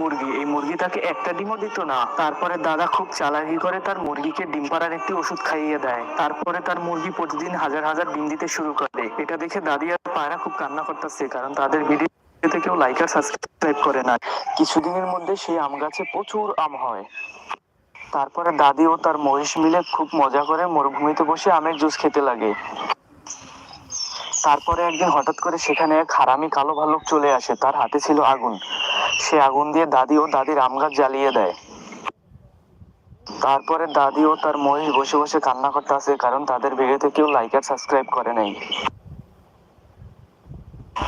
মুরগি। এই মুরগি তাকে একটা ডিমও দিত না। তারপরে দাদা খুব চালাকি করে তার মুরগিকে ডিম পাড়ার একটি ওষুধ খাইয়ে দেয়। তারপরে তার মুরগি প্রতিদিন হাজার হাজার ডিম দিতে শুরু করে। এটা দেখে দাদি আর পায়রা খুব কান্না করতেছে, কারণ তাদের ভিডিওতে কেউ লাইক আর সাবস্ক্রাইব করে না। কিছুদিনের মধ্যে সেই আম গাছে প্রচুর আম হয়। তারপরে দাদি ও তার মহিষ মিলে খুব মজা করে মরুভূমিতে বসে আমের জুস খেতে লাগে। তারপরে একদিন হঠাৎ করে সেখানে এক হারামি কালো ভাল্লুক চলে আসে। তার হাতে ছিল আগুন। সে আগুন দিয়ে দাদি ও দাদির আম গাছ জ্বালিয়ে দেয়। তারপরে দাদি ও তার মহিষ বসে বসে কান্না করতে আসে, কারণ তাদের ভিডিওতে কেউ লাইক আর সাবস্ক্রাইব করে নাই।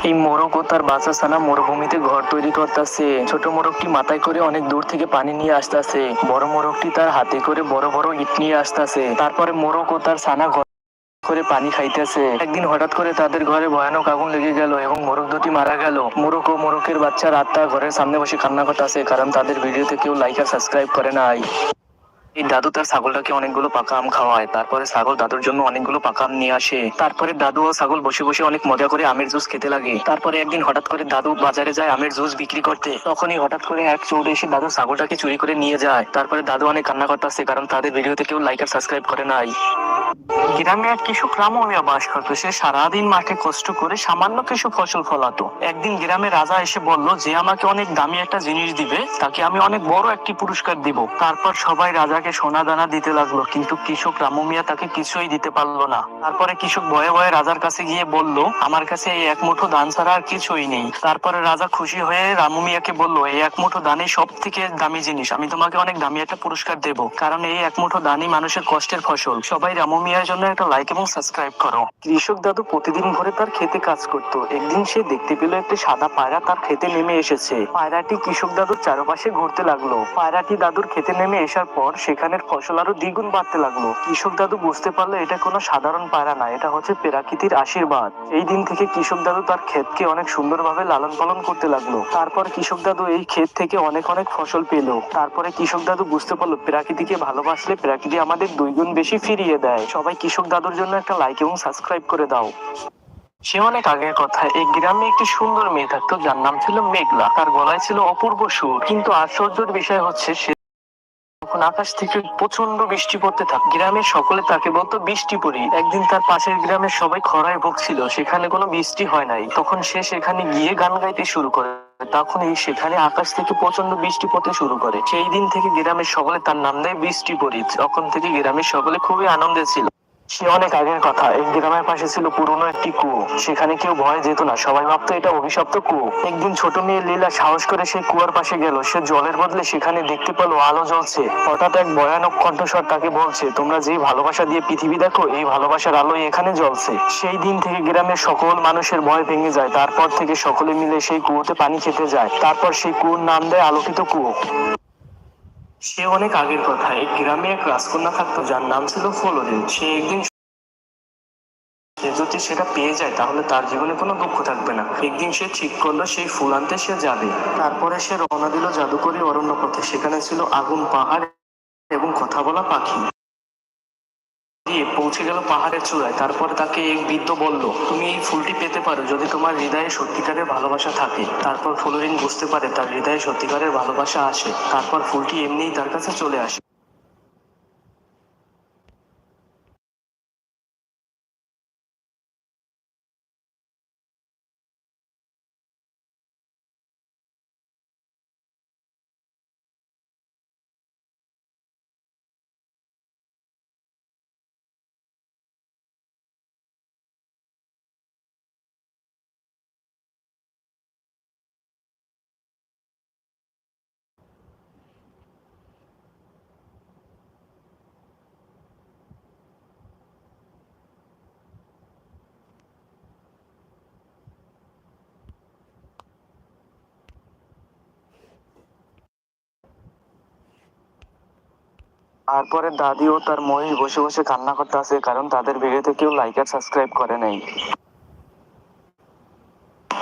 এই মোরগ ও তার বাচ্চা ছানা মরুভূমিতে ঘর তৈরি করতেছে ছোট মোরগটি মাথায় করে অনেক দূর থেকে পানি নিয়ে আসতেছে বড় মোরগটি তার হাতে করে বড় বড় ইট নিয়ে আসতেছে তারপরে মোরগ ও তার ছানা ঘর করে পানি খাইতেছে। একদিন হঠাৎ করে তাদের ঘরে ভয়ানক আগুন লেগে গেল এবং মোরগ দুটি মারা গেল। মোরগ ও মোরকের বাচ্চার আত্মা ঘরের সামনে বসে কান্না করতেছে, কারণ তাদের ভিডিওতে কেউ লাইক আর সাবস্ক্রাইব করে নাই। এই দাদু তার ছাগলটাকে অনেকগুলো পাকা আম খাওয়ায়। তারপরে ছাগল দাদুর জন্য অনেকগুলো পাকা আম নিয়ে আসে। তারপরে দাদু ও ছাগল বসে বসে অনেক মজা করে আমের জুস খেতে লাগে। তারপরে একদিন হঠাৎ করে দাদু বাজারে যায় আমের জুস বিক্রি করতে। তখনই হঠাৎ করে এক চোর এসে দাদু ছাগলটাকে চুরি করে নিয়ে যায়। তারপরে দাদু অনেক কান্না করতেছে কারণ তাদের ভিডিওতে কেউ লাইক আর সাবস্ক্রাইব করে নাই। গ্রামে এক কৃষক রামমিয়া বাস করতো। সে সারাদিন মাঠে কষ্ট করে সামান্য কিছু ফসল ফলাতো। একদিন গ্রামে রাজা এসে বলল, যে আমাকে অনেক দামি একটা জিনিস দিবে, তাকে আমি অনেক বড় একটি পুরস্কার দিব। তারপর সবাই রাজাকে সোনা দানা দিতে লাগল, কিন্তু কৃষক রামু মিয়া তাকে কিছুই দিতে পারল না। তারপরে কৃষক ভয়ে ভয়ে রাজার কাছে গিয়ে বলল, আমার কাছে এই এক মুঠো ধান ছাড়া আর কিছুই নেই। তারপরে রাজা খুশি হয়ে রামু মিয়াকে বলল, এই এক মুঠো ধানই সব থেকে দামি জিনিস, আমি তোমাকে অনেক দামি একটা পুরস্কার দেব, কারণ এই এক মুঠো ধানই মানুষের কষ্টের ফসল। সবাই রামু মিয়ার জন্য একটা লাইক এবং সাবস্ক্রাইব করো। কৃষক দাদু প্রতিদিন ভোরে তার খেতে কাজ করত। একদিন সে দেখতে পেল একটি সাদা পায়রা তার খেতে নেমে এসেছে। পায়রাটি কৃষক দাদুর চারপাশে ঘুরতে লাগল। পায়রাটি দাদুর খেতে নেমে আসার পর সেখানের ফসল আরও দ্বিগুণ বাড়তে লাগল। কৃষক দাদু বুঝতে পারল এটা কোনো সাধারণ পায়রা না, এটা হচ্ছে প্রাকৃতির আশীর্বাদ। এই দিন থেকে কৃষক দাদু তার ক্ষেতকে অনেক সুন্দরভাবে লালন পালন করতে লাগল। তারপর কৃষক দাদু এই ক্ষেত থেকে অনেক অনেক ফসল পেল। তারপরে কৃষক দাদু বুঝতে পারল, প্রাকৃতিকে ভালোবাসলে প্রকৃতি আমাদের দুই গুণ বেশি ফিরিয়ে দেয়। সবাই কৃষক দাদুর জন্য একটা লাইক এবং সাবস্ক্রাইব করে দাও। সে অনেক আগের কথা এই গ্রামে একটি সুন্দর মেয়ে থাকতো, যার নাম ছিল মেঘলা। তার গলায় ছিল অপূর্ব সুর। কিন্তু আশ্চর্যের বিষয় হচ্ছে সে তখন আকাশ থেকে প্রচণ্ড বৃষ্টি পড়তে থাক গ্রামের সকলে তাকে বলতো, বৃষ্টি পড়ি। একদিন তার পাশের গ্রামের সবাই খরায় ভুগছিল, সেখানে কোনো বৃষ্টি হয় নাই। তখন সে সেখানে গিয়ে গান গাইতে শুরু করে। তখন এই সেখানে আকাশ থেকে প্রচণ্ড বৃষ্টি পড়তে শুরু করে। সেই দিন থেকে গ্রামের সকলে তার নাম দেয় বৃষ্টি পড়ি তখন থেকে গ্রামের সকলে খুবই আনন্দে ছিল। সে অনেক আগের কথা। এই গ্রামের পাশে ছিল পুরনো একটি কুয়ো। সেখানে কেউ ভয় যেত না। সবাই ভাবতো এটা অভিশপ্ত কুয়ো। একদিন ছোট মেয়ে লীলা সাহস করে সেই কুয়ার পাশে গেল। সে জলের বদলে সেখানে দেখতে পেল আলো জ্বলছে। হঠাৎ এক ভয়ানক কণ্ঠস্বর তাকে বলছে, তোমরা যে ভালোবাসা দিয়ে পৃথিবী দেখো, এই ভালোবাসার আলোয় এখানে জ্বলছে। সেই দিন থেকে গ্রামের সকল মানুষের ভয় ভেঙে যায়। তারপর থেকে সকলে মিলে সেই কুয়োতে পানি খেতে যায়। তারপর সেই কুয়োর নাম দেয় আলোকিত কুয়ো। সে অনেক আগের কথা। এই গ্রামে এক রাজকন্যা থাকতো, যার নাম ছিল ফলদিন সে একদিন সে যদি সেটা পেয়ে যায়, তাহলে তার জীবনে কোনো দুঃখ থাকবে না। একদিন সে ঠিক করল, সেই ফুল আনতে সে যাবে। তারপরে সে রওনা দিল জাদুকরি অরণ্য পথে সেখানে ছিল আগুন, পাহাড় এবং কথা বলা পাখি। দিয়ে পৌঁছে গেল পাহাড়ের চূড়ায়। তারপরে তাকে এক বৃদ্ধ বলল, তুমি এই ফুলটি পেতে পারো যদি তোমার হৃদয়ে সত্যিকারের ভালোবাসা থাকে। তারপর ফ্লোরিন বুঝতে পারে তার হৃদয়ে সত্যিকারের ভালোবাসা আসে। তারপর ফুলটি এমনিই তার কাছে চলে আসে। তারপরে দাদি ও তার মহিষ বসে বসে কান্না করতে আসে, কারণ তাদের ভিডিওতে কেউ লাইক আর সাবস্ক্রাইব করে নাই।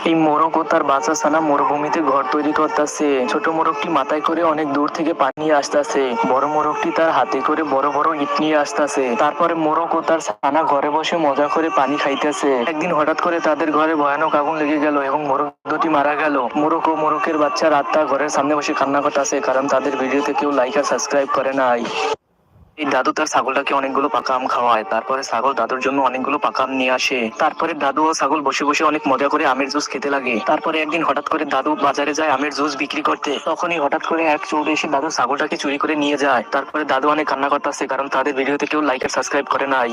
এই মোরগ ও তার বাচ্চা ছানা মরুভূমিতে ঘর তৈরি করতেছে। ছোট মোরগটি মাথায় করে অনেক দূর থেকে পানি আসতেছে। বড় মোরগটি তার হাতে করে বড় বড় ইট নিয়ে আসতেছে। তারপরে মোরগ ও তার ছানা ঘরে বসে মজা করে পানি খাইতেছে। একদিন হঠাৎ করে তাদের ঘরে ভয়ানক আগুন লেগে গেল এবং মোরগ দুটি মারা গেল। মোরগ ও মোরগের বাচ্চা রাতটা ঘরের সামনে বসে কান্না করতেছে কারণ তাদের ভিডিওতে কেউ লাইক আর সাবস্ক্রাইব করে নাই। এই দাদু তার ছাগলটাকে অনেকগুলো পাকা আম খাওয়ায়। তারপরে ছাগল দাদুর জন্য অনেকগুলো পাকা আম নিয়ে আসে। তারপরে দাদু ও ছাগল বসে বসে অনেক মজা করে আমের জুস খেতে লাগে। তারপরে একদিন হঠাৎ করে দাদু বাজারে যায় আমের জুস বিক্রি করতে। তখনই হঠাৎ করে এক চোর এসে দাদু ছাগলটাকে চুরি করে নিয়ে যায়। তারপরে দাদু অনেক কান্না করতেছে, কারণ তাদের ভিডিওতে কেউ লাইক আর সাবস্ক্রাইব করে নাই।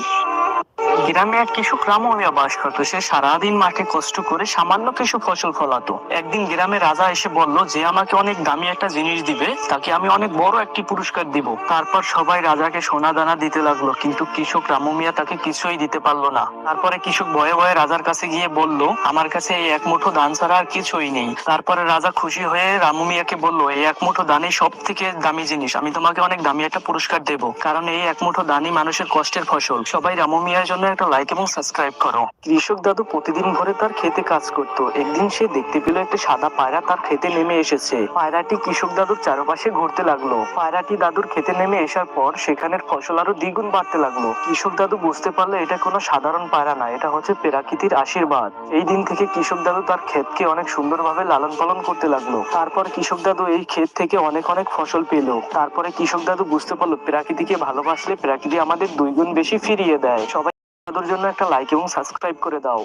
গ্রামে এক কৃষক রামমিয়া বাস করতো। সে সারাদিন মাঠে কষ্ট করে সামান্য কিছু ফসল ফলাতো। একদিন গ্রামে রাজা এসে বলল, যে আমাকে অনেক দামি একটা জিনিস দিবে, তাকে আমি অনেক বড় একটি পুরস্কার দিব। তারপর সবাই রাজাকে সোনা দানা দিতে লাগল, কিন্তু কৃষক রামু মিয়া তাকে কিছুই দিতে পারল না। তারপরে কৃষক ভয়ে ভয়ে রাজার কাছে গিয়ে বলল, আমার কাছে এই এক মুঠো ধান ছাড়া আর কিছুই নেই। তারপরে রাজা খুশি হয়ে রামু মিয়াকে বলল, এই এক মুঠো ধানই সব থেকে দামি জিনিস, আমি তোমাকে অনেক দামি একটা পুরস্কার দেব। কারণ এই এক মুঠো দানই মানুষের কষ্টের ফসল। সবাই রামু মিয়ার জন্য একটা লাইক এবং সাবস্ক্রাইব করো। কৃষক দাদু প্রতিদিন ভোরে তার খেতে কাজ করত। একদিন সে দেখতে পেল একটা সাদা পায়রা তার খেতে নেমে এসেছে। পায়রাটি কৃষক দাদুর চারপাশে ঘুরতে লাগল। পায়রাটি দাদুর খেতে নেমে আসার পর সেখানের ফসল আরও দ্বিগুণ বাড়তে লাগল। কৃষক দাদু বুঝতে পারল এটা কোনো সাধারণ পায়রা না, এটা হচ্ছে প্রাকৃতির আশীর্বাদ। এই দিন থেকে কৃষক দাদু তার ক্ষেতকে অনেক সুন্দরভাবে লালন পালন করতে লাগল। তারপর কৃষক দাদু এই ক্ষেত থেকে অনেক অনেক ফসল পেল। তারপরে কৃষক দাদু বুঝতে পারল প্রাকৃতিকে ভালোবাসলে প্রকৃতি আমাদের দুই গুণ বেশি ফিরিয়ে দেয়। সবাই দাদুর জন্য একটা লাইক এবং সাবস্ক্রাইব করে দাও।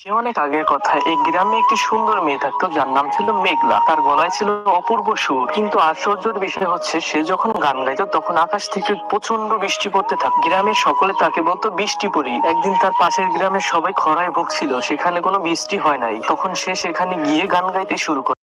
সে অনেক আগের কথা, এই গ্রামে একটি সুন্দর মেয়ে থাকতো, যার নাম ছিল মেঘলা। তার গলায় ছিল অপূর্ব সুর, কিন্তু আশ্চর্যের বিষয় হচ্ছে, সে যখন গান গাইতো, তখন আকাশ থেকে প্রচণ্ড বৃষ্টি পড়তে থাকতো গ্রামের সকলে তাকে বলতো, বৃষ্টি পড়ি। একদিন তার পাশের গ্রামের সবাই খরায় ভুগছিল, সেখানে কোনো বৃষ্টি হয় নাই। তখন সে সেখানে গিয়ে গান গাইতে শুরু করে।